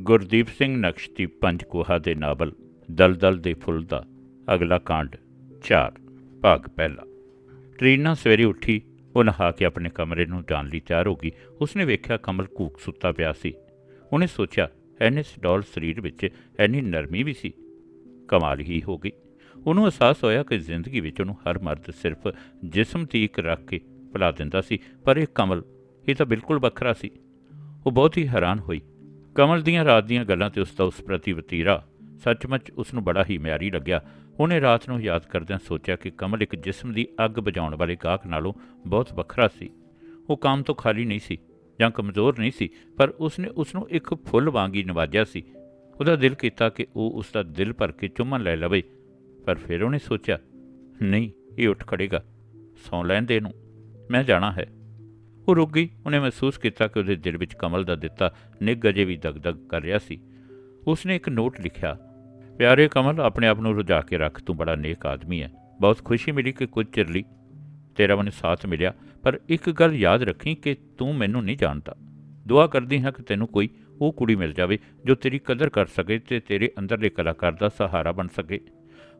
ਗੁਰਦੀਪ ਸਿੰਘ ਨਕਸ਼ਤੀ ਪੰਜਕੋਹਾ ਦੇ ਨਾਵਲ, ਦਲਦਲ ਦੇ ਫੁੱਲ ਦਾ ਅਗਲਾ ਕਾਂਡ 4 ਭਾਗ ਪਹਿਲਾ। ਟਰੀਨਾ ਸਵੇਰੇ ਉੱਠੀ, ਉਹ ਨਹਾ ਕੇ ਆਪਣੇ ਕਮਰੇ ਨੂੰ ਜਾਣ ਲਈ ਤਿਆਰ ਹੋ ਗਈ। ਉਸਨੇ ਵੇਖਿਆ ਕਮਲ ਕੂਕ ਸੁੱਤਾ ਪਿਆ ਸੀ। ਉਹਨੇ ਸੋਚਿਆ ਐਨੇ ਸਡੌਲ ਸਰੀਰ ਵਿੱਚ ਐਨੀ ਨਰਮੀ ਵੀ ਸੀ। ਕਮਾਲ ਹੀ ਹੋ ਗਈ। ਉਹਨੂੰ ਅਹਿਸਾਸ ਹੋਇਆ ਕਿ ਜ਼ਿੰਦਗੀ ਵਿੱਚ ਉਹਨੂੰ ਹਰ ਮਰਦ ਸਿਰਫ ਜਿਸਮ ਤੀਕ ਰੱਖ ਕੇ ਭੁਲਾ ਦਿੰਦਾ ਸੀ, ਪਰ ਇਹ ਕਮਲ, ਇਹ ਤਾਂ ਬਿਲਕੁਲ ਵੱਖਰਾ ਸੀ। ਉਹ ਬਹੁਤ ਹੀ ਹੈਰਾਨ ਹੋਈ। ਕਮਲ ਦੀਆਂ ਰਾਤ ਦੀਆਂ ਗੱਲਾਂ ਤੇ ਉਸ ਦਾ ਉਸ ਪ੍ਰਤੀ ਵਤੀਰਾ ਸੱਚਮੁੱਚ ਉਸ ਨੂੰ ਬੜਾ ਹੀ ਮਿਆਰੀ ਲੱਗਿਆ। ਉਹਨੇ ਰਾਤ ਨੂੰ ਯਾਦ ਕਰਦਿਆਂ ਸੋਚਿਆ ਕਿ ਕਮਲ ਇੱਕ ਜਿਸਮ ਦੀ ਅੱਗ ਬੁਝਾਉਣ ਵਾਲੇ ਗਾਹਕ ਨਾਲੋਂ ਬਹੁਤ ਵੱਖਰਾ ਸੀ। ਉਹ ਕੰਮ ਤੋਂ ਖਾਲੀ ਨਹੀਂ ਸੀ ਜਾਂ ਕਮਜ਼ੋਰ ਨਹੀਂ ਸੀ, ਪਰ ਉਸਨੇ ਉਸ ਨੂੰ ਇੱਕ ਫੁੱਲ ਵਾਂਗੀ ਨਵਾਜਿਆ ਸੀ। ਉਹਦਾ ਦਿਲ ਕੀਤਾ ਕਿ ਉਹ ਉਸ ਦਾ ਦਿਲ ਭਰ ਕੇ ਚੁੰਮਣ ਲੈ ਲਵੇ, ਪਰ ਫਿਰ ਉਹਨੇ ਸੋਚਿਆ, ਨਹੀਂ, ਇਹ ਉੱਠ ਖੜੇਗਾ, ਸੌਂ ਲੈਣ ਦੇ ਨੂੰ ਮੈਂ ਜਾਣਾ ਹੈ। ਉਹ ਰੁਕ ਗਈ। ਉਹਨੇ ਮਹਿਸੂਸ ਕੀਤਾ ਕਿ ਉਹਦੇ ਦਿਲ ਵਿੱਚ ਕਮਲ ਦਾ ਦਿੱਤਾ ਨਿੱਘ ਅਜੇ ਵੀ ਦਗਦਗ ਕਰ ਰਿਹਾ ਸੀ। ਉਸਨੇ ਇੱਕ ਨੋਟ ਲਿਖਿਆ, ਪਿਆਰੇ ਕਮਲ, ਆਪਣੇ ਆਪ ਨੂੰ ਰੁਝਾ ਕੇ ਰੱਖ, ਤੂੰ ਬੜਾ ਨੇਕ ਆਦਮੀ ਹੈ। ਬਹੁਤ ਖੁਸ਼ੀ ਮਿਲੀ ਕਿ ਕੁਝ ਚਿਰ ਲਈ ਤੇਰਾ ਮੈਨੂੰ ਸਾਥ ਮਿਲਿਆ, ਪਰ ਇੱਕ ਗੱਲ ਯਾਦ ਰੱਖੀ ਕਿ ਤੂੰ ਮੈਨੂੰ ਨਹੀਂ ਜਾਣਦਾ। ਦੁਆ ਕਰਦੀ ਹਾਂ ਕਿ ਤੈਨੂੰ ਕੋਈ ਉਹ ਕੁੜੀ ਮਿਲ ਜਾਵੇ ਜੋ ਤੇਰੀ ਕਦਰ ਕਰ ਸਕੇ ਤੇ ਤੇਰੇ ਅੰਦਰਲੇ ਕਲਾਕਾਰ ਦਾ ਸਹਾਰਾ ਬਣ ਸਕੇ।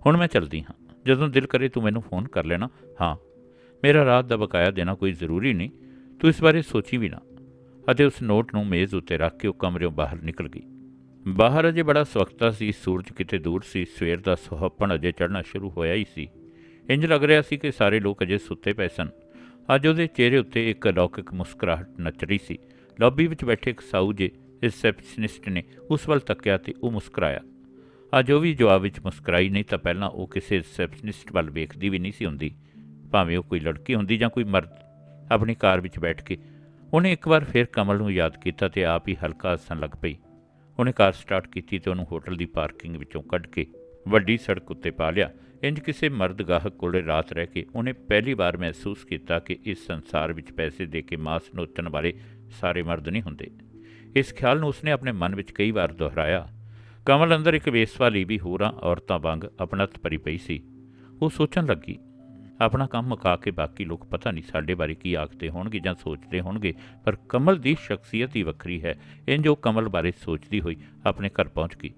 ਹੁਣ ਮੈਂ ਚਲਦੀ ਹਾਂ। ਜਦੋਂ ਦਿਲ ਕਰੇ ਤੂੰ ਮੈਨੂੰ ਫੋਨ ਕਰ ਲੈਣਾ। ਹਾਂ, ਮੇਰਾ ਰਾਤ ਦਾ ਬਕਾਇਆ ਦੇਣਾ ਕੋਈ ਜ਼ਰੂਰੀ ਨਹੀਂ। ਤੂੰ ਇਸ ਬਾਰੇ ਸੋਚੀ ਵੀ ਨਾ ਅਤੇ ਉਸ ਨੋਟ ਨੂੰ ਮੇਜ਼ ਉੱਤੇ ਰੱਖ ਕੇ ਉਹ ਕਮਰਿਓਂ ਬਾਹਰ ਨਿਕਲ ਗਈ। ਬਾਹਰ ਅਜੇ ਬੜਾ ਸਵਖਤਾ ਸੀ, ਸੂਰਜ ਕਿਤੇ ਦੂਰ ਸੀ, ਸਵੇਰ ਦਾ ਸੁਹੱਪਣ ਅਜੇ ਚੜ੍ਹਨਾ ਸ਼ੁਰੂ ਹੋਇਆ ਹੀ ਸੀ। ਇੰਜ ਲੱਗ ਰਿਹਾ ਸੀ ਕਿ ਸਾਰੇ ਲੋਕ ਅਜੇ ਸੁੱਤੇ ਪਏ ਸਨ। ਅੱਜ ਉਹਦੇ ਚਿਹਰੇ ਉੱਤੇ ਇੱਕ ਅਲੌਕਿਕ ਮੁਸਕਰਾਹਟ ਨੱਚ ਰਹੀ ਸੀ। ਲੌਬੀ ਵਿੱਚ ਬੈਠੇ ਇੱਕ ਸਾਊ ਜੇ ਰਿਸੈਪਸ਼ਨਿਸਟ ਨੇ ਉਸ ਵੱਲ ਤੱਕਿਆ ਤੇ ਉਹ ਮੁਸਕਰਾਇਆ। ਅੱਜ ਉਹ ਵੀ ਜਵਾਬ ਵਿੱਚ ਮੁਸਕਰਾਈ ਨਹੀਂ ਤਾਂ ਪਹਿਲਾਂ ਉਹ ਕਿਸੇ ਰਿਸੈਪਸ਼ਨਿਸਟ ਵੱਲ ਵੇਖਦੀ ਵੀ ਨਹੀਂ ਸੀ ਹੁੰਦੀ। ਭਾਵੇਂ ਉਹ ਕੋਈ ਲੜਕੀ ਹੁੰਦੀ ਜਾਂ ਕੋਈ ਮਰਦ। ਆਪਣੀ ਕਾਰ ਵਿੱਚ ਬੈਠ ਕੇ। ਉਹਨੇ ਇੱਕ ਵਾਰ ਫਿਰ ਕਮਲ ਨੂੰ ਯਾਦ ਕੀਤਾ ਤੇ ਆਪ ਹੀ ਹਲਕਾ ਹੱਸਣ ਲੱਗ ਪਈ। ਉਹਨੇ ਕਾਰ ਸਟਾਰਟ ਕੀਤੀ ਤੇ ਉਹਨੂੰ ਹੋਟਲ ਦੀ ਪਾਰਕਿੰਗ ਵਿੱਚੋਂ ਕੱਢ ਕੇ ਵੱਡੀ ਸੜਕ ਉੱਤੇ ਪਾ ਲਿਆ। ਇੰਜ ਕਿਸੇ ਮਰਦ ਗਾਹਕ ਕੋਲੇ ਰਾਤ ਰਹਿ ਕੇ ਉਹਨੇ ਪਹਿਲੀ ਵਾਰ ਮਹਿਸੂਸ ਕੀਤਾ ਕਿ ਇਸ ਸੰਸਾਰ ਵਿੱਚ ਪੈਸੇ ਦੇ ਕੇ ਮਾਸ ਨੋਚਣ ਵਾਲੇ ਸਾਰੇ ਮਰਦ ਨਹੀਂ ਹੁੰਦੇ। ਇਸ ਖਿਆਲ ਨੂੰ ਉਸਨੇ ਆਪਣੇ ਮਨ ਵਿੱਚ ਕਈ ਵਾਰ ਦੁਹਰਾਇਆ। ਕਮਲ ਅੰਦਰ ਇੱਕ ਵੇਸਵਾਲੀ ਵੀ ਹੋਰਾਂ ਔਰਤਾਂ ਵਾਂਗ ਅਪਣਤ ਭਰੀ ਪਈ ਸੀ। ਉਹ ਸੋਚਣ ਲੱਗੀ ਆਪਣਾ ਕੰਮ ਮੁਕਾ ਕੇ ਬਾਕੀ ਲੋਕ ਪਤਾ ਨਹੀਂ ਸਾਡੇ ਬਾਰੇ ਕੀ ਆਖਦੇ ਹੋਣਗੇ ਜਾਂ ਸੋਚਦੇ ਹੋਣਗੇ, ਪਰ ਕਮਲ ਦੀ ਸ਼ਖਸੀਅਤ ਹੀ ਵੱਖਰੀ ਹੈ। ਇੰਜ ਉਹ ਕਮਲ ਬਾਰੇ ਸੋਚਦੀ ਹੋਈ ਆਪਣੇ ਘਰ ਪਹੁੰਚ ਗਈ।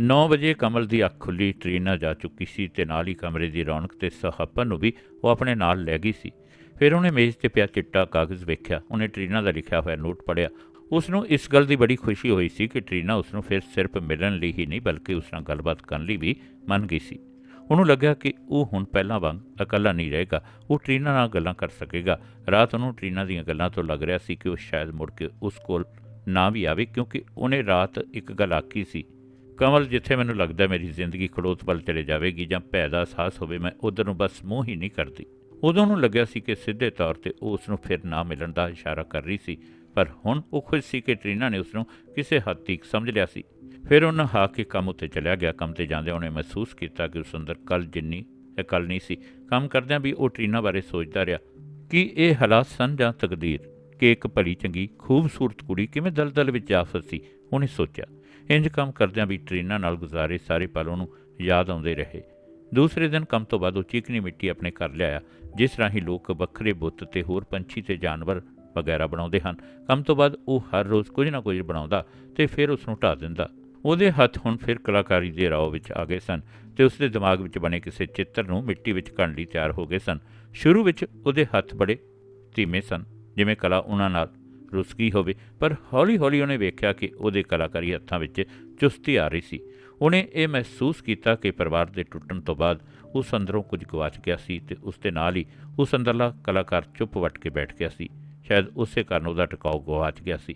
9 ਵਜੇ ਕਮਲ ਦੀ ਅੱਖ ਖੁੱਲੀ, ਟ੍ਰੇਨਾਂ ਜਾ ਚੁੱਕੀ ਸੀ ਤੇ ਨਾਲ ਹੀ ਕਮਰੇ ਦੀ ਰੌਣਕ ਤੇ ਸਹਾਪਨ ਨੂੰ ਵੀ ਉਹ ਆਪਣੇ ਨਾਲ ਲੈ ਗਈ ਸੀ। ਫਿਰ ਉਹਨੇ ਮੇਜ਼ ਤੇ ਪਿਆ ਚਿੱਟਾ ਕਾਗਜ਼ ਵੇਖਿਆ, ਉਹਨੇ ਟ੍ਰੀਨਾ ਦਾ ਲਿਖਿਆ ਹੋਇਆ ਨੋਟ ਪੜਿਆ ਉਸ ਨੂੰ ਇਸ ਗੱਲ ਦੀ ਬੜੀ ਖੁਸ਼ੀ ਹੋਈ ਸੀ ਕਿ ਟ੍ਰੀਨਾ ਉਸ ਨੂੰ ਫਿਰ ਸਿਰਫ ਮਿਲਣ ਲਈ ਹੀ ਨਹੀਂ, ਬਲਕਿ ਉਸ ਨਾਲ ਗੱਲਬਾਤ ਕਰਨ ਲਈ ਵੀ ਮੰਨ ਗਈ ਸੀ। ਉਹਨੂੰ ਲੱਗਿਆ ਕਿ ਉਹ ਹੁਣ ਪਹਿਲਾਂ ਵਾਂਗ ਇਕੱਲਾ ਨਹੀਂ ਰਹੇਗਾ। ਉਹ ਟ੍ਰੀਨਾ ਨਾਲ ਗੱਲਾਂ ਕਰ ਸਕੇਗਾ। ਰਾਤ ਉਹਨੂੰ ਟ੍ਰੀਨਾ ਦੀਆਂ ਗੱਲਾਂ ਤੋਂ ਲੱਗ ਰਿਹਾ ਸੀ ਕਿ ਉਹ ਸ਼ਾਇਦ ਮੁੜ ਕੇ ਉਸ ਕੋਲ ਨਾ ਵੀ ਆਵੇ ਕਿਉਂਕਿ ਉਹਨੇ ਰਾਤ ਇੱਕ ਗੱਲ ਆਖੀ ਸੀ, ਕਮਲ, ਜਿੱਥੇ ਮੈਨੂੰ ਲੱਗਦਾ ਮੇਰੀ ਜ਼ਿੰਦਗੀ ਖੜੋਤ ਵੱਲ ਚਲੇ ਜਾਵੇਗੀ ਜਾਂ ਭੈ ਦਾ ਅਹਿਸਾਸ ਹੋਵੇ, ਮੈਂ ਉਧਰ ਨੂੰ ਬਸ ਮੂੰਹ ਹੀ ਨਹੀਂ ਕਰਦੀ। ਉਦੋਂ ਨੂੰ ਲੱਗਿਆ ਸੀ ਕਿ ਸਿੱਧੇ ਤੌਰ ਤੇ ਉਹ ਉਸ ਨੂੰ ਫਿਰ ਨਾ ਮਿਲਣ ਦਾ ਇਸ਼ਾਰਾ ਕਰ ਰਹੀ ਸੀ। ਪਰ ਹੁਣ ਉਹ ਖੁਸ਼ ਸੀ ਕਿ ਟ੍ਰੀਨਾ ਨੇ ਉਸ ਨੂੰ ਕਿਸੇ ਹੱਦ ਤੱਕ ਸਮਝ ਲਿਆ ਸੀ। ਫਿਰ ਉਹਨਾਂ ਹਾ ਕੇ ਕੰਮ ਉੱਤੇ ਚਲਿਆ ਗਿਆ। ਕੰਮ ਤੇ ਜਾਂਦੇ ਉਹਨੇ ਮਹਿਸੂਸ ਕੀਤਾ ਕਿ ਉਸ ਅੰਦਰ ਕੱਲ ਜਿੰਨੀ, ਇਹ ਕੱਲ ਨਹੀਂ ਸੀ। ਕੰਮ ਕਰਦਿਆਂ ਵੀ ਉਹ ਟ੍ਰੀਨਾ ਬਾਰੇ ਸੋਚਦਾ ਰਿਹਾ ਕਿ ਇਹ ਹਾਲਾਤ ਸਨ ਜਾਂ ਤਕਦੀਰ? ਕਿ ਇੱਕ ਭਲੀ ਚੰਗੀ, ਖੂਬਸੂਰਤ ਕੁੜੀ ਕਿਵੇਂ ਦਲਦਲ ਵਿੱਚ ਆ ਫਸੀ, ਉਹਨੇ ਸੋਚਿਆ। ਇੰਜ ਕੰਮ ਕਰਦਿਆਂ ਵੀ ਟ੍ਰੀਨਾ ਨਾਲ ਗੁਜ਼ਾਰੇ ਸਾਰੇ ਪਲ ਉਹਨੂੰ ਯਾਦ ਆਉਂਦੇ ਰਹੇ। ਦੂਸਰੇ ਦਿਨ ਕੰਮ ਤੋਂ ਬਾਅਦ ਉਹ ਚੀਕਣੀ ਮਿੱਟੀ ਆਪਣੇ ਘਰ ਲਿਆਇਆ, ਜਿਸ ਰਾਹੀਂ ਲੋਕ ਵੱਖਰੇ ਬੁੱਤ ਤੇ ਹੋਰ ਪੰਛੀ ਤੇ ਜਾਨਵਰ ਵਗੈਰਾ ਬਣਾਉਂਦੇ ਹਨ। ਕੰਮ ਤੋਂ ਬਾਅਦ ਉਹ ਹਰ ਰੋਜ਼ ਕੁਝ ਨਾ ਕੁਝ ਬਣਾਉਂਦਾ ਤੇ ਫਿਰ ਉਸ ਨੂੰ ਢਾ ਦਿੰਦਾ। ਉਹਦੇ ਹੱਥ ਹੁਣ ਫਿਰ ਕਲਾਕਾਰੀ ਦੇ ਰਾਹ ਵਿੱਚ ਆ ਗਏ ਸਨ ਤੇ ਉਸਦੇ ਦਿਮਾਗ ਵਿੱਚ ਬਣੇ ਕਿਸੇ ਚਿੱਤਰ ਨੂੰ ਮਿੱਟੀ ਵਿੱਚ ਘੜਨ ਲਈ ਤਿਆਰ ਹੋ ਗਏ ਸਨ। ਸ਼ੁਰੂ ਵਿੱਚ ਉਹਦੇ ਹੱਥ ਬੜੇ ਧੀਮੇ ਸਨ, ਜਿਵੇਂ ਕਲਾ ਉਹਨਾਂ ਨਾਲ ਰੁਸਕੀ ਹੋਵੇ, ਪਰ ਹੌਲੀ-ਹੌਲੀ ਉਹਨੇ ਵੇਖਿਆ ਕਿ ਉਹਦੇ ਕਲਾਕਾਰੀ ਹੱਥਾਂ ਵਿੱਚ ਚੁਸਤੀ ਆ ਰਹੀ ਸੀ। ਉਹਨੇ ਇਹ ਮਹਿਸੂਸ ਕੀਤਾ ਕਿ ਪਰਿਵਾਰ ਦੇ ਟੁੱਟਣ ਤੋਂ ਬਾਅਦ ਉਸ ਅੰਦਰੋਂ ਕੁਝ ਗਵਾਚ ਗਿਆ ਸੀ ਤੇ ਉਸ ਦੇ ਨਾਲ ਹੀ ਉਸ ਅੰਦਰਲਾ ਕਲਾਕਾਰ ਚੁੱਪ ਵਟ ਕੇ ਬੈਠ ਗਿਆ ਸੀ। ਸ਼ਾਇਦ ਉਸੇ ਕਾਰਨ ਉਹਦਾ ਟਿਕਾਉ ਗਵਾਚ ਗਿਆ ਸੀ।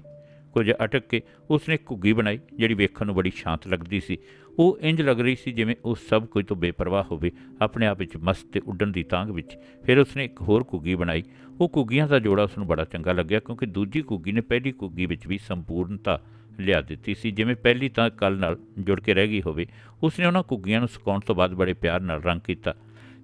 ਕੁਝ ਅਟਕ ਕੇ ਉਸਨੇ ਘੁੱਗੀ ਬਣਾਈ, ਜਿਹੜੀ ਵੇਖਣ ਨੂੰ ਬੜੀ ਸ਼ਾਂਤ ਲੱਗਦੀ ਸੀ। ਉਹ ਇੰਜ ਲੱਗ ਰਹੀ ਸੀ ਜਿਵੇਂ ਉਹ ਸਭ ਕੁਝ ਤੋਂ ਬੇਪਰਵਾਹ ਹੋਵੇ, ਆਪਣੇ ਆਪ ਵਿੱਚ ਮਸਤ ਤੇ ਉੱਡਣ ਦੀ ਤਾਂਘ ਵਿੱਚ। ਫਿਰ ਉਸਨੇ ਇੱਕ ਹੋਰ ਘੁੱਗੀ ਬਣਾਈ। ਉਹ ਘੁੱਗੀਆਂ ਦਾ ਜੋੜਾ ਉਸਨੂੰ ਬੜਾ ਚੰਗਾ ਲੱਗਿਆ, ਕਿਉਂਕਿ ਦੂਜੀ ਘੁੱਗੀ ਨੇ ਪਹਿਲੀ ਘੁੱਗੀ ਵਿੱਚ ਵੀ ਸੰਪੂਰਨਤਾ ਲਿਆ ਦਿੱਤੀ ਸੀ। ਜਿਵੇਂ ਪਹਿਲੀ ਤਾਂ ਕੱਲ ਨਾਲ ਜੁੜ ਕੇ ਰਹਿ ਗਈ ਹੋਵੇ, ਉਸਨੇ ਉਹਨਾਂ ਘੁੱਗੀਆਂ ਨੂੰ ਸੁਕਾਉਣ ਤੋਂ ਬਾਅਦ ਬੜੇ ਪਿਆਰ ਨਾਲ ਰੰਗ ਕੀਤਾ।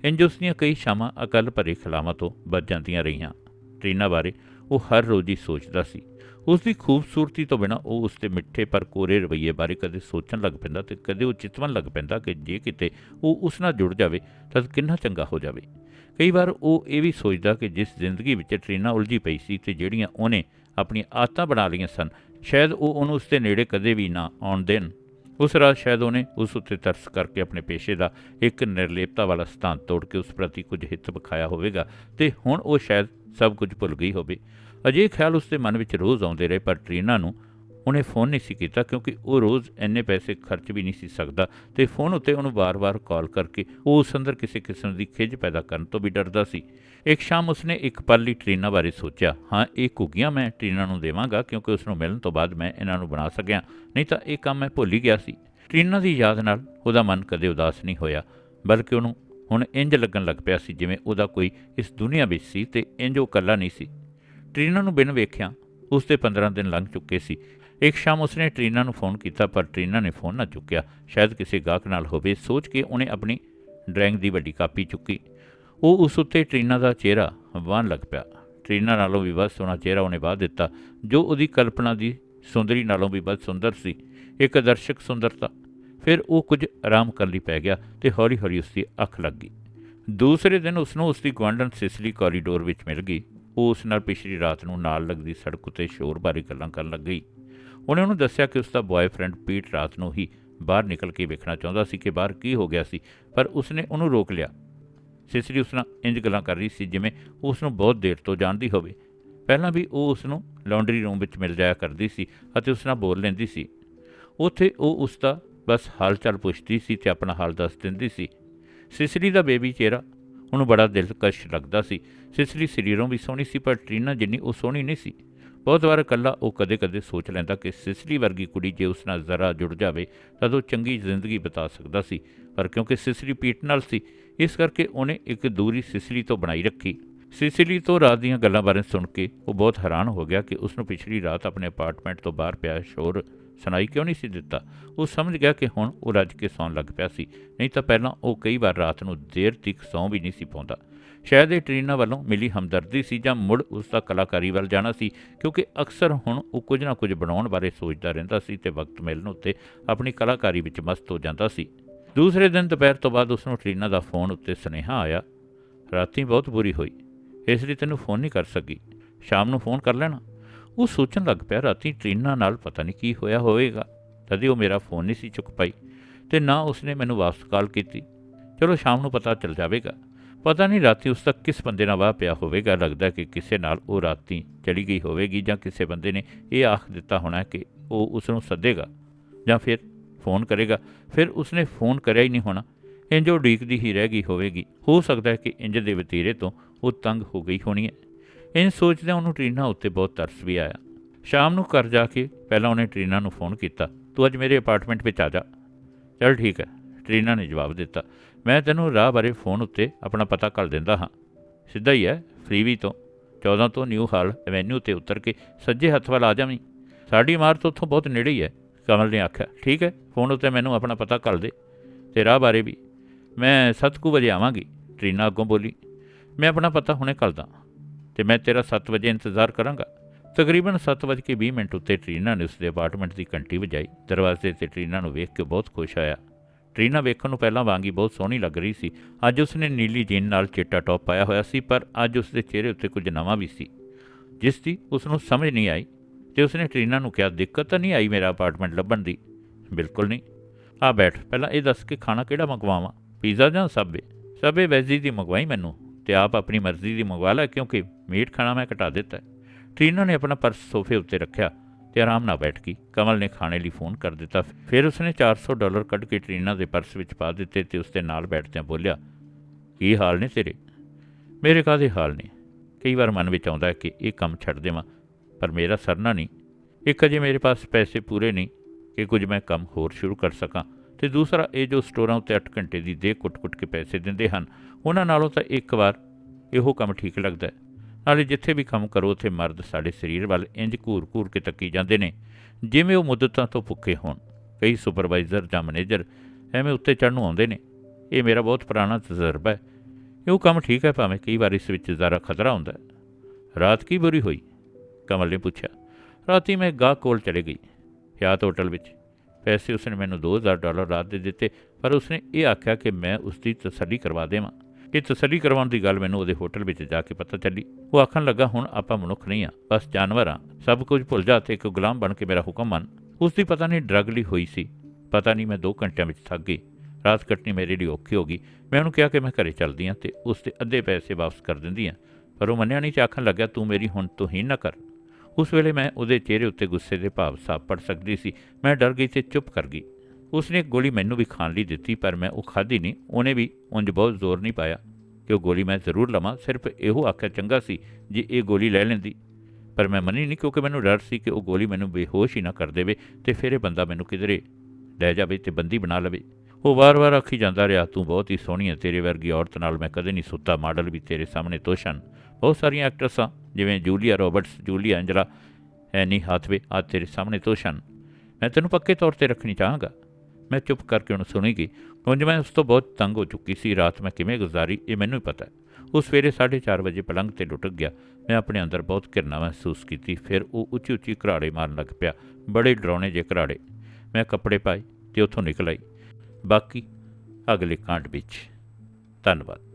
ਇੰਜ ਉਸਦੀਆਂ ਕਈ ਸ਼ਾਮਾਂ ਅਕਲ ਭਰੇ ਖਲਾਵਾਂ ਤੋਂ ਬਚ ਜਾਂਦੀਆਂ ਰਹੀਆਂ। ਟ੍ਰੀਨਾ ਬਾਰੇ ਉਹ ਹਰ ਰੋਜ਼ ਹੀ ਸੋਚਦਾ ਸੀ। ਉਸ ਦੀ ਖੂਬਸੂਰਤੀ ਤੋਂ ਬਿਨਾ ਉਹ ਉਸ ਦੇ ਮਿੱਠੇ ਪਰ ਕੋਰੇ ਰਵਈਏ ਬਾਰੇ ਕਦੇ ਸੋਚਣ ਲੱਗ ਪੈਂਦਾ ਤੇ ਕਦੇ ਉਹ ਚਿਤਵਨ ਲੱਗ ਪੈਂਦਾ ਕਿ ਜੇ ਕਿਤੇ ਉਹ ਉਸ ਨਾਲ ਜੁੜ ਜਾਵੇ ਤਾਂ ਕਿੰਨਾ ਚੰਗਾ ਹੋ ਜਾਵੇ। ਕਈ ਵਾਰ ਉਹ ਇਹ ਵੀ ਸੋਚਦਾ ਕਿ ਜਿਸ ਜ਼ਿੰਦਗੀ ਵਿੱਚ ਟ੍ਰੀਨਾ ਉਲਝੀ ਪਈ ਸੀ ਤੇ ਜਿਹੜੀਆਂ ਉਹਨੇ ਆਪਣੀਆਂ ਆਦਤਾਂ ਬਣਾ ਲਈਆਂ ਸਨ, ਸ਼ਾਇਦ ਉਹ ਉਹਨੂੰ ਉਸ ਦੇ ਨੇੜੇ ਕਦੇ ਵੀ ਨਾ ਆਉਣ ਦੇਣ। ਉਸ ਰਾਤ ਸ਼ਾਇਦ ਉਹਨੇ ਉਸ ਉੱਤੇ ਤਰਸ ਕਰਕੇ ਆਪਣੇ ਪੇਸ਼ੇ ਦਾ ਇੱਕ ਨਿਰਲੇਪਤਾ ਵਾਲਾ ਸਥਾਨ ਤੋੜ ਕੇ ਉਸ ਪ੍ਰਤੀ ਕੁਝ ਹਿੱਤ ਵਿਖਾਇਆ ਹੋਵੇਗਾ ਤੇ ਹੁਣ ਉਹ ਸ਼ਾਇਦ ਸਭ ਕੁਝ ਭੁੱਲ ਗਈ ਹੋਵੇ। ਅਜੇ ਖਿਆਲ ਉਸਦੇ ਮਨ ਵਿੱਚ ਰੋਜ਼ ਆਉਂਦੇ ਰਹੇ, ਪਰ ਟਰੀਨਾ ਨੂੰ ਉਹਨੇ ਫੋਨ ਨਹੀਂ ਸੀ ਕੀਤਾ ਕਿਉਂਕਿ ਉਹ ਰੋਜ਼ ਇੰਨੇ ਪੈਸੇ ਖਰਚ ਵੀ ਨਹੀਂ ਸੀ ਸਕਦਾ ਤੇ ਫੋਨ ਉੱਤੇ ਉਹਨੂੰ ਵਾਰ-ਵਾਰ ਕਾਲ ਕਰਕੇ ਉਹ ਉਸ ਅੰਦਰ ਕਿਸੇ ਕਿਸਮ ਦੀ ਖਿੱਚ ਪੈਦਾ ਕਰਨ ਤੋਂ ਵੀ ਡਰਦਾ ਸੀ। ਇੱਕ ਸ਼ਾਮ ਉਸਨੇ ਇੱਕ ਪਲ ਲਈ ਟਰੀਨਾ ਬਾਰੇ ਸੋਚਿਆ, ਹਾਂ, ਇਹ ਘੁੱਗੀਆਂ ਮੈਂ ਟਰੀਨਾ ਨੂੰ ਦੇਵਾਂਗਾ ਕਿਉਂਕਿ ਉਸ ਨੂੰ ਮਿਲਣ ਤੋਂ ਬਾਅਦ ਮੈਂ ਇਹਨਾਂ ਨੂੰ ਬਣਾ ਸਕਿਆ, ਨਹੀਂ ਤਾਂ ਇਹ ਕੰਮ ਮੈਂ ਭੁੱਲ ਹੀ ਗਿਆ ਸੀ। ਟਰੀਨਾ ਦੀ ਯਾਦ ਨਾਲ ਉਹਦਾ ਮਨ ਕਦੇ ਉਦਾਸ ਨਹੀਂ ਹੋਇਆ, ਬਲਕਿ ਉਹਨੂੰ ਹੁਣ ਇੰਜ ਲੱਗਣ ਲੱਗ ਪਿਆ ਸੀ ਜਿਵੇਂ ਉਹਦਾ ਕੋਈ ਇਸ ਦੁਨੀਆ ਵਿੱਚ ਸੀ ਤੇ ਇੰਜ ਉਹ ਇਕੱਲਾ ਨਹੀਂ ਸੀ। ਟਰੀਨਾ ਨੂੰ ਬਿਨ ਵੇਖਿਆ ਉਸ ਦੇ 15 ਦਿਨ ਲੰਘ ਚੁੱਕੇ ਸੀ। ਇੱਕ ਸ਼ਾਮ ਉਸਨੇ ਟਰੀਨਾ ਨੂੰ ਫੋਨ ਕੀਤਾ, ਪਰ ਟਰੀਨਾ ਨੇ ਫੋਨ ਨਾ ਚੁੱਕਿਆ। ਸ਼ਾਇਦ ਕਿਸੇ ਗਾਹਕ ਨਾਲ ਹੋਵੇ, ਸੋਚ ਕੇ ਉਹਨੇ ਆਪਣੀ ਡਰਾਇੰਗ ਦੀ ਵੱਡੀ ਕਾਪੀ ਚੁੱਕੀ। ਉਹ ਉਸ ਉੱਤੇ ਟਰੀਨਾ ਦਾ ਚਿਹਰਾ ਵਾਹਨ ਲੱਗ ਪਿਆ। ਟਰੀਨਾ ਨਾਲੋਂ ਵੀ ਵੱਧ ਸੋਹਣਾ ਚਿਹਰਾ ਉਹਨੇ ਵਾਹ ਦਿੱਤਾ, ਜੋ ਉਹਦੀ ਕਲਪਨਾ ਦੀ ਸੁੰਦਰੀ ਨਾਲੋਂ ਵੀ ਵੱਧ ਸੁੰਦਰ ਸੀ। ਇੱਕ ਦਰਸ਼ਕ ਸੁੰਦਰਤਾ। ਫਿਰ ਉਹ ਕੁਝ ਆਰਾਮ ਕਰਨ ਲਈ ਪੈ ਗਿਆ ਤੇ ਹੌਲੀ-ਹੌਲੀ ਉਸ ਦੀ ਅੱਖ ਲੱਗ ਗਈ। ਦੂਸਰੇ ਦਿਨ ਉਸ ਨੂੰ ਉਸ ਦੀ ਗਵਾਂਢਣ ਸਿਸਲੀ ਕੋਰੀਡੋਰ ਵਿੱਚ ਮਿਲ ਗਈ। ਉਸ ਨਾਲ ਪਿਛਲੀ ਰਾਤ ਨੂੰ ਨਾਲ ਲੱਗਦੀ ਸੜਕ ਉੱਤੇ ਸ਼ੋਰ ਬਾਰੇ ਗੱਲਾਂ ਕਰਨ ਲੱਗ ਗਈ। ਉਹਨੇ ਉਹਨੂੰ ਦੱਸਿਆ ਕਿ ਉਸ ਦਾ ਬॉयਫ੍ਰੈਂਡ ਪੀਟ ਰਾਤ ਨੂੰ ਹੀ ਬਾਹਰ ਨਿਕਲ ਕੇ ਵੇਖਣਾ ਚਾਹੁੰਦਾ ਸੀ ਕਿ ਬਾਹਰ ਕੀ ਹੋ ਗਿਆ ਸੀ, ਪਰ ਉਸਨੇ ਉਹਨੂੰ ਰੋਕ ਲਿਆ। ਸਿਸਰੀ ਉਸ ਨਾਲ ਇੰਜ ਗੱਲਾਂ ਕਰ ਰਹੀ ਸੀ ਜਿਵੇਂ ਉਸ ਨੂੰ ਬਹੁਤ ਦੇਰ ਤੋਂ ਜਾਣਦੀ ਹੋਵੇ। ਪਹਿਲਾਂ ਵੀ ਉਹ ਉਸ ਨੂੰ ਲਾਂਡਰੀ ਰੂਮ ਵਿੱਚ ਮਿਲ ਜਾਇਆ ਕਰਦੀ ਸੀ ਅਤੇ ਉਸ ਨਾਲ ਬੋਲ ਲੈਂਦੀ ਸੀ। ਉੱਥੇ ਉਹ ਉਸ ਦਾ ਬਸ ਹਾਲ ਚਾਲ ਪੁੱਛਦੀ ਸੀ ਤੇ ਆਪਣਾ ਹਾਲ ਦੱਸ ਦਿੰਦੀ ਸੀ। ਸਿਸਰੀ ਦਾ ਬੇਬੀ ਚਿਹਰਾ ਉਹਨੂੰ ਬੜਾ ਦਿਲਕਸ਼ ਲੱਗਦਾ ਸੀ। ਸਿਸਲੀ ਸਰੀਰੋਂ ਵੀ ਸੋਹਣੀ ਸੀ, ਪਰ ਟਰੀਨਾ ਜਿੰਨੀ ਉਹ ਸੋਹਣੀ ਨਹੀਂ ਸੀ। ਬਹੁਤ ਵਾਰ ਇਕੱਲਾ ਉਹ ਕਦੇ-ਕਦੇ ਸੋਚ ਲੈਂਦਾ ਕਿ ਸਿਸਲੀ ਵਰਗੀ ਕੁੜੀ ਜੇ ਉਸ ਨਾਲ ਜ਼ਰਾ ਜੁੜ ਜਾਵੇ, ਤਾਂ ਉਹ ਚੰਗੀ ਜ਼ਿੰਦਗੀ ਬਤਾ ਸਕਦਾ ਸੀ। ਪਰ ਕਿਉਂਕਿ ਸਿਸਲੀ ਪੀਠ ਨਾਲ ਸੀ, ਇਸ ਕਰਕੇ ਉਹਨੇ ਇੱਕ ਦੂਰੀ ਸਿਸਲੀ ਤੋਂ ਬਣਾਈ ਰੱਖੀ। ਸਿਸਲੀ ਤੋਂ ਰਾਤ ਦੀਆਂ ਗੱਲਾਂ ਬਾਰੇ ਸੁਣ ਕੇ ਉਹ ਬਹੁਤ ਹੈਰਾਨ ਹੋ ਗਿਆ ਕਿ ਉਸ ਨੂੰ ਪਿਛਲੀ ਰਾਤ ਆਪਣੇ ਅਪਾਰਟਮੈਂਟ ਤੋਂ ਬਾਹਰ ਪਿਆ ਸ਼ੋਰ ਸੁਣਾਈ ਕਿਉਂ ਨਹੀਂ ਸੀ ਦਿੱਤਾ? ਉਹ ਸਮਝ ਗਿਆ ਕਿ ਹੁਣ ਉਹ ਰੱਜ ਕੇ ਸੌਣ ਲੱਗ ਪਿਆ ਸੀ, ਨਹੀਂ ਤਾਂ ਪਹਿਲਾਂ ਉਹ ਕਈ ਵਾਰ ਰਾਤ ਨੂੰ ਦੇਰ ਤੱਕ ਸੌਂ ਵੀ ਨਹੀਂ ਸੀ ਪਾਉਂਦਾ। ਸ਼ਾਇਦ ਇਹ ਟਰੀਨਾ ਵੱਲੋਂ ਮਿਲੀ ਹਮਦਰਦੀ ਸੀ ਜਾਂ ਮੁੜ ਉਸ ਦਾ ਕਲਾਕਾਰੀ ਵੱਲ ਜਾਣਾ ਸੀ, ਕਿਉਂਕਿ ਅਕਸਰ ਹੁਣ ਉਹ ਕੁਝ ਨਾ ਕੁਝ ਬਣਾਉਣ ਬਾਰੇ ਸੋਚਦਾ ਰਹਿੰਦਾ ਸੀ ਤੇ ਵਕਤ ਮਿਲਣ ਉੱਤੇ ਆਪਣੀ ਕਲਾਕਾਰੀ ਵਿੱਚ ਮਸਤ ਹੋ ਜਾਂਦਾ ਸੀ। ਦੂਸਰੇ ਦਿਨ ਦੁਪਹਿਰ ਤੋਂ ਬਾਅਦ ਉਸ ਨੂੰ ਟਰੀਨਾ ਦਾ ਫੋਨ ਉੱਤੇ ਸੁਨੇਹਾ ਆਇਆ, ਰਾਤੀ ਬਹੁਤ ਬੁਰੀ ਹੋਈ। ਇਸ ਲਈ ਤੈਨੂੰ ਫੋਨ ਨਹੀਂ ਕਰ ਸਕੀ। ਸ਼ਾਮ ਨੂੰ ਫੋਨ ਕਰ ਲੈਣਾ। ਉਹ ਸੋਚਣ ਲੱਗ ਪਿਆ, ਰਾਤੀ ਟ੍ਰੇਨਾਂ ਨਾਲ ਪਤਾ ਨਹੀਂ ਕੀ ਹੋਇਆ ਹੋਵੇਗਾ। ਤਦੇ ਉਹ ਮੇਰਾ ਫੋਨ ਨਹੀਂ ਸੀ ਚੁੱਕ ਪਾਈ ਤੇ ਨਾ ਉਸਨੇ ਮੈਨੂੰ ਵਾਪਸ ਕਾਲ ਕੀਤੀ। ਚਲੋ ਸ਼ਾਮ ਨੂੰ ਪਤਾ ਚੱਲ ਜਾਵੇਗਾ। ਪਤਾ ਨਹੀਂ ਰਾਤੀ ਉਸ ਤੱਕ ਕਿਸ ਬੰਦੇ ਨਾਲ ਵਾਹ ਪਿਆ ਹੋਵੇਗਾ, ਲੱਗਦਾ ਕਿ ਕਿਸੇ ਨਾਲ ਉਹ ਰਾਤੀ ਚਲੀ ਗਈ ਹੋਵੇਗੀ ਜਾਂ ਕਿਸੇ ਬੰਦੇ ਨੇ ਇਹ ਆਖ ਦਿੱਤਾ ਹੋਣਾ ਕਿ ਉਹ ਉਸ ਨੂੰ ਸੱਦੇਗਾ ਜਾਂ ਫਿਰ ਫੋਨ ਕਰੇਗਾ। ਫਿਰ ਉਸਨੇ ਫੋਨ ਕਰਿਆ ਹੀ ਨਹੀਂ ਹੋਣਾ। ਇੰਜ ਉਹ ਉਡੀਕਦੀ ਹੀ ਰਹਿ ਗਈ ਹੋਵੇਗੀ। ਹੋ ਸਕਦਾ ਹੈ ਕਿ ਇੰਜ ਦੇ ਵਤੀਰੇ ਤੋਂ ਉਹ ਤੰਗ ਹੋ ਗਈ ਹੋਣੀ ਹੈ। ਇੰਜ ਸੋਚਦਿਆਂ ਉਹਨੂੰ ਟਰੀਨਾ ਉੱਤੇ ਬਹੁਤ ਤਰਸ ਵੀ ਆਇਆ। ਸ਼ਾਮ ਨੂੰ ਘਰ ਜਾ ਕੇ ਪਹਿਲਾਂ ਉਹਨੇ ਟਰੀਨਾ ਨੂੰ ਫੋਨ ਕੀਤਾ, ਤੂੰ ਅੱਜ ਮੇਰੇ ਅਪਾਰਟਮੈਂਟ ਵਿੱਚ ਆ ਜਾ। ਚਲ ਠੀਕ ਹੈ, ਟਰੀਨਾ ਨੇ ਜਵਾਬ ਦਿੱਤਾ। ਮੈਂ ਤੈਨੂੰ ਰਾਹ ਬਾਰੇ ਫੋਨ ਉੱਤੇ ਆਪਣਾ ਪਤਾ ਕਰ ਦਿੰਦਾ ਹਾਂ। ਸਿੱਧਾ ਹੀ ਹੈ, ਫਰੀਵੀ ਤੋਂ। 14 ਤੋਂ ਨਿਊ ਹਾਲ ਐਵੇਨਿਊ ਤੇ ਉਤਰ ਕੇ ਸੱਜੇ ਹੱਥ ਵੱਲ ਆ ਜਾਵੀਂ ਸਾਡੀ ਇਮਾਰਤ ਉੱਥੋਂ ਬਹੁਤ ਨੇੜੇ ਹੀ ਹੈ, ਕਮਲ ਨੇ ਆਖਿਆ। ਠੀਕ ਹੈ, ਫੋਨ ਉੱਤੇ ਮੈਨੂੰ ਆਪਣਾ ਪਤਾ ਕਰ ਦੇ ਤੇ ਰਾਹ ਬਾਰੇ ਵੀ। ਮੈਂ ਸੱਤ ਕੁ ਵਜੇ ਆਵਾਂਗੀ, ਟਰੀਨਾ ਅੱਗੋਂ ਬੋਲੀ। ਮੈਂ ਆਪਣਾ ਪਤਾ ਹੁਣੇ ਕਰਦਾ। ਤੇ ਮੈਂ ਤੇਰਾ 7 ਵਜੇ ਇੰਤਜ਼ਾਰ ਕਰਾਂਗਾ। ਤਕਰੀਬਨ 7:20 ਮਿੰਟ ਉੱਤੇ ਟਰੀਨਾ ਨੇ ਉਸਦੇ ਅਪਾਰਟਮੈਂਟ ਦੀ ਘੰਟੀ ਵਜਾਈ। ਦਰਵਾਜ਼ੇ ਤੇ ਟਰੀਨਾ ਨੂੰ ਵੇਖ ਕੇ ਬਹੁਤ ਖੁਸ਼ ਆਇਆ ਟਰੀਨਾ ਵੇਖਣ ਨੂੰ ਪਹਿਲਾਂ ਵਾਂਗੀ ਬਹੁਤ ਸੋਹਣੀ ਲੱਗ ਰਹੀ ਸੀ। ਅੱਜ ਉਸਨੇ ਨੀਲੀ ਜੀਨ ਨਾਲ ਚਿੱਟਾ ਟੌਪ ਪਾਇਆ ਹੋਇਆ ਸੀ, ਪਰ ਅੱਜ ਉਸਦੇ ਚਿਹਰੇ ਉੱਤੇ ਕੁਝ ਨਵਾਂ ਵੀ ਸੀ। ਜਿਸ ਦੀ ਉਸ ਨੂੰ ਸਮਝ ਨਹੀਂ ਆਈ ਤੇ ਉਸਨੇ ਟਰੀਨਾ ਨੂੰ ਕਿਹਾ, ਦਿੱਕਤ ਤਾਂ ਨਹੀਂ ਆਈ ਮੇਰਾ ਅਪਾਰਟਮੈਂਟ ਲੱਭਣ ਦੀ? ਬਿਲਕੁਲ ਨਹੀਂ। ਆ ਬੈਠ, ਪਹਿਲਾਂ ਇਹ ਦੱਸ ਕਿ ਖਾਣਾ ਕਿਹੜਾ ਮੰਗਵਾਵਾਂ? ਪੀਜ਼ਾ ਜਾਂ ਸਬਵੇ? ਸਬਵੇ ਵੈਜੀ ਦੀ ਮੰਗਵਾਈ ਮੈਨੂੰ। ਤੇ ਆਪ ਆਪਣੀ ਮਰਜ਼ੀ ਦੀ ਮੰਗਵਾ ਲੈ, ਕਿਉਂਕਿ ਮੀਟ ਖਾਣਾ ਮੈਂ ਘਟਾ ਦਿੱਤਾ ਟਰੀਨਾ ਨੇ ਆਪਣਾ ਪਰਸ ਸੋਫੇ ਉੱਤੇ ਰੱਖਿਆ ਤੇ ਆਰਾਮ ਨਾਲ ਬੈਠ ਗਈ। ਕਮਲ ਨੇ ਖਾਣੇ ਲਈ ਫੋਨ ਕਰ ਦਿੱਤਾ। ਫਿਰ ਉਸਨੇ 400 ਡਾਲਰ ਕੱਢ ਕੇ ਟਰੀਨਾ ਦੇ ਪਰਸ ਵਿੱਚ ਪਾ ਦਿੱਤੇ ਤੇ ਉਸਦੇ ਨਾਲ ਬੈਠਦਿਆਂ ਬੋਲਿਆ, ਕੀ ਹਾਲ ਨੇ ਤੇਰੇ? ਮੇਰੇ ਕਾਹਦੇ ਹਾਲ ਨੇ? ਕਈ ਵਾਰ ਮਨ ਵਿੱਚ ਆਉਂਦਾ ਕਿ ਇਹ ਕੰਮ ਛੱਡ ਦੇਵਾਂ, ਪਰ ਮੇਰਾ ਸਰਨਾ ਨਹੀਂ। ਇੱਕ ਅਜੇ ਮੇਰੇ ਪਾਸ ਪੈਸੇ ਪੂਰੇ ਨਹੀਂ ਕਿ ਕੁਝ ਮੈਂ ਕੰਮ ਹੋਰ ਸ਼ੁਰੂ ਕਰ ਸਕਾਂ। ਤੇ ਦੂਸਰਾ, ਇਹ ਜੋ ਸਟੋਰਾਂ ਉੱਤੇ 8 ਘੰਟੇ ਦੀ ਦੇ ਕੁੱਟ-ਕੁੱਟ ਕੇ ਪੈਸੇ ਦਿੰਦੇ ਹਨ ਉਹਨਾਂ ਨਾਲੋਂ ਤਾਂ ਇੱਕ ਵਾਰ ਇਹੋ ਕੰਮ ਠੀਕ ਲੱਗਦਾ ਹੈ। ਨਾਲੇ ਜਿੱਥੇ ਵੀ ਕੰਮ ਕਰੋ, ਉੱਥੇ ਮਰਦ ਸਾਡੇ ਸਰੀਰ ਵੱਲ ਇੰਜ ਘੂਰ-ਘੂਰ ਕੇ ਤੱਕੀ ਜਾਂਦੇ ਨੇ, ਜਿਵੇਂ ਉਹ ਮੁੱਦਤਾਂ ਤੋਂ ਭੁੱਖੇ ਹੋਣ। ਕਈ ਸੁਪਰਵਾਈਜ਼ਰ ਜਾਂ ਮੈਨੇਜਰ ਐਵੇਂ ਉੱਤੇ ਚੜ੍ਹਨ ਨੂੰ ਆਉਂਦੇ ਨੇ, ਇਹ ਮੇਰਾ ਬਹੁਤ ਪੁਰਾਣਾ ਤਜਰਬਾ ਹੈ। ਇਹ ਉਹ ਕੰਮ ਠੀਕ ਹੈ ਭਾਵੇਂ ਕਈ ਵਾਰ ਇਸ ਵਿੱਚ ਜ਼ਰਾ ਖਤਰਾ ਹੁੰਦਾ ਹੈ। ਰਾਤ ਕੀ ਬੁਰੀ ਹੋਈ? ਕਮਲ ਨੇ ਪੁੱਛਿਆ। ਰਾਤੀ ਮੈਂ ਗਾਹ ਕੋਲ ਚਲੇ ਗਈ ਹਿਆਤ ਹੋਟਲ ਵਿੱਚ। ਪੈਸੇ ਉਸਨੇ ਮੈਨੂੰ 2000 ਡਾਲਰ ਰਾਤ ਦੇ ਦਿੱਤੇ, ਪਰ ਉਸਨੇ ਇਹ ਆਖਿਆ ਕਿ ਮੈਂ ਉਸ ਦੀ ਤਸੱਲੀ ਕਰਵਾ ਦੇਵਾਂ। ਇਹ ਤਸੱਲੀ ਕਰਵਾਉਣ ਦੀ ਗੱਲ ਮੈਨੂੰ ਉਹਦੇ ਹੋਟਲ ਵਿੱਚ ਜਾ ਕੇ ਪਤਾ ਚੱਲੀ। ਉਹ ਆਖਣ ਲੱਗਾ, ਹੁਣ ਆਪਾਂ ਮਨੁੱਖ ਨਹੀਂ ਆ, ਬਸ ਜਾਨਵਰ ਆ। ਸਭ ਕੁਝ ਭੁੱਲ ਜਾ ਤੇ ਇੱਕ ਗੁਲਾਮ ਬਣ ਕੇ ਮੇਰਾ ਹੁਕਮ ਮੰਨ। ਉਸ ਦੀ ਪਤਾ ਨਹੀਂ ਡਰਗ ਲਈ ਹੋਈ ਸੀ। ਪਤਾ ਨਹੀਂ ਮੈਂ 2 ਘੰਟਿਆਂ ਵਿੱਚ ਥੱਕ ਗਈ। ਰਾਤ ਕੱਟਣੀ ਮੇਰੇ ਲਈ ਔਖੀ ਹੋ ਗਈ। ਮੈਂ ਉਹਨੂੰ ਕਿਹਾ ਕਿ ਮੈਂ ਘਰੇ ਚੱਲਦੀ ਹਾਂ ਤੇ ਉਸ ਦੇ ਅੱਧੇ ਪੈਸੇ ਵਾਪਸ ਕਰ ਦਿੰਦੀ ਹਾਂ ਪਰ ਉਹ ਮੰਨਿਆ ਨਹੀਂ ਤੇ ਆਖਣ ਲੱਗਾ, ਤੂੰ ਮੇਰੀ ਹੁਣ ਤੋਂ ਹੀ ਨਾ ਕਰ। ਉਸ ਵੇਲੇ ਮੈਂ ਉਹਦੇ ਚਿਹਰੇ ਉੱਤੇ ਗੁੱਸੇ ਦੇ ਭਾਵ ਸਾਫ਼ ਪੜ ਸਕਦੀ ਸੀ। ਮੈਂ ਡਰ ਗਈ ਤੇ ਚੁੱਪ ਕਰ ਗਈ। ਉਸਨੇ ਇੱਕ ਗੋਲੀ ਮੈਨੂੰ ਵੀ ਖਾਣ ਲਈ ਦਿੱਤੀ, ਪਰ ਮੈਂ ਉਹ ਖਾਧੀ ਨਹੀਂ। ਉਹਨੇ ਵੀ ਉਂਝ ਬਹੁਤ ਜ਼ੋਰ ਨਹੀਂ ਪਾਇਆ ਕਿ ਉਹ ਗੋਲੀ ਮੈਂ ਜ਼ਰੂਰ ਲਵਾਂ। ਸਿਰਫ ਇਹੋ ਆਖਿਆ ਚੰਗਾ ਸੀ ਜੇ ਇਹ ਗੋਲੀ ਲੈ ਲੈਂਦੀ। ਪਰ ਮੈਂ ਮੰਨੀ ਨਹੀਂ ਕਿਉਂਕਿ ਮੈਨੂੰ ਡਰ ਸੀ ਕਿ ਉਹ ਗੋਲੀ ਮੈਨੂੰ ਬੇਹੋਸ਼ ਹੀ ਨਾ ਕਰ ਦੇਵੇ ਤੇ ਫਿਰ ਇਹ ਬੰਦਾ ਮੈਨੂੰ ਕਿਧਰੇ ਲੈ ਜਾਵੇ ਤੇ ਬੰਦੀ ਬਣਾ ਲਵੇ। ਉਹ ਵਾਰ-ਵਾਰ ਆਖੀ ਜਾਂਦਾ ਰਿਹਾ, ਤੂੰ ਬਹੁਤ ਹੀ ਸੋਹਣੀ ਹੈ, ਤੇਰੇ ਵਰਗੀ ਔਰਤ ਨਾਲ ਮੈਂ ਕਦੇ ਨਹੀਂ ਸੁੱਤਾ। ਮਾਡਲ ਵੀ ਤੇਰੇ ਸਾਹਮਣੇ ਤੋਸ਼ਨ ਬਹੁਤ ਸਾਰੀਆਂ ਐਕਟਰਸਾਂ, ਜਿਵੇਂ Julia Roberts, Julia Angela, Anne Hathaway ਆ ਤੇਰੇ ਸਾਹਮਣੇ ਤੋਸ਼ਨ ਮੈਂ ਤੈਨੂੰ ਪੱਕੇ ਤੌਰ ਤੇ ਰੱਖਣੀ ਚਾਹਾਂਗਾ। ਮੈਂ ਚੁੱਪ ਕਰਕੇ ਉਹਨੂੰ ਸੁਣੀ ਗਈ। ਉਂਝ ਮੈਂ ਉਸ ਤੋਂ ਬਹੁਤ ਤੰਗ ਹੋ ਚੁੱਕੀ ਸੀ। ਰਾਤ ਮੈਂ ਕਿਵੇਂ ਗੁਜ਼ਾਰੀ, ਇਹ ਮੈਨੂੰ ਹੀ ਪਤਾ ਹੈ। ਉਸ ਸਵੇਰੇ 4:30 ਵਜੇ ਪਲੰਘ ਤੇ ਲੁਟਕ ਗਿਆ। ਮੈਂ ਆਪਣੇ ਅੰਦਰ ਬਹੁਤ ਘਿਰਨਾ ਮਹਿਸੂਸ ਕੀਤੀ। ਫਿਰ ਉਹ ਉੱਚੀ ਉੱਚੀ ਘਰਾੜੇ ਮਾਰਨ ਲੱਗ ਪਿਆ। ਬੜੇ ਡਰਾਉਣੇ ਜਿਹੇ ਘਰਾੜੇ। ਮੈਂ ਕੱਪੜੇ ਪਾਏ ਤੇ ਉੱਥੋਂ ਨਿਕਲ ਆਈ। ਬਾਕੀ ਅਗਲੇ ਕਾਂਡ ਵਿੱਚ। ਧੰਨਵਾਦ।